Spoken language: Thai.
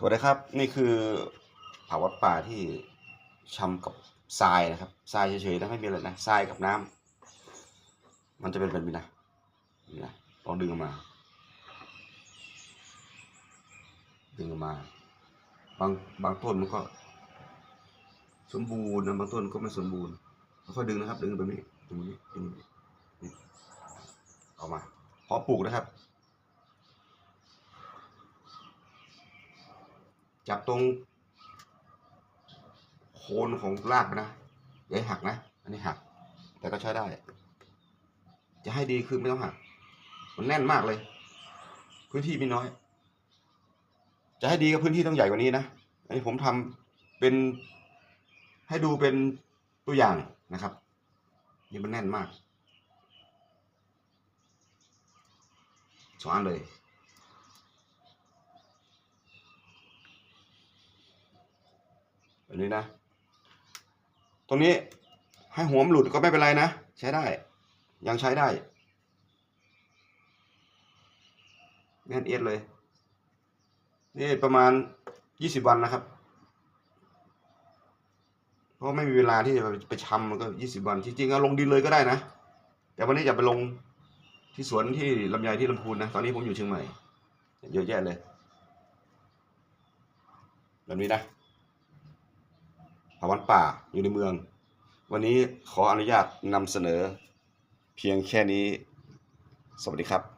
สวัสดีครับ นี่คือผาวัดป่าที่ชำกับทรายนะครับทรายเฉยๆนะไม่มีอะไรนะทรายกับน้ำมันจะเป็นแบบนี้นะนี่นะลองดึงออกมา ดึงออกมา บางบางต้นมันก็ สมบูรณ์นะบางต้นก็ไม่สมบูรณ์ค่อยดึงนะครับ ดึงแบบนี้ดึงแบบนี้ดึงนี้ออกมาพอปลูกนะครับ จับตรงโคนของรากนะอย่าให้หักนะ อันนี้หัก แต่ก็ใช้ได้ จะให้ดีคือไม่ต้องหัก มันแน่นมากเลย พื้นที่มีน้อย จะให้ดีก็พื้นที่ต้องใหญ่กว่านี้นะ อันนี้ผมทำเป็นให้ดูเป็นตัวอย่างนะครับ นี่มันแน่นมากสองอันเลย แบบนี้นะ ตรงนี้ให้หัวมันหลุดก็ไม่เป็นไรนะ ใช้ได้ ยังใช้ได้แน่นเอียดเลย นี่ประมาณยี่สิบวันนะครับ เพราะไม่มีเวลาที่จะไปไปชำมันก็ยี่สิบวัน จริงๆเอาลงดินเลยก็ได้นะ แต่วันนี้จะไปลงที่สวนที่ลำไยที่ลำพูนนะ ตอนนี้ผมอยู่เชียงใหม่ เยอะแยะเลยแบบนี้นะ ภาวันป่าอยู่ในเมือง วันนี้ขออนุญาตนำเสนอเพียงแค่นี้ สวัสดีครับ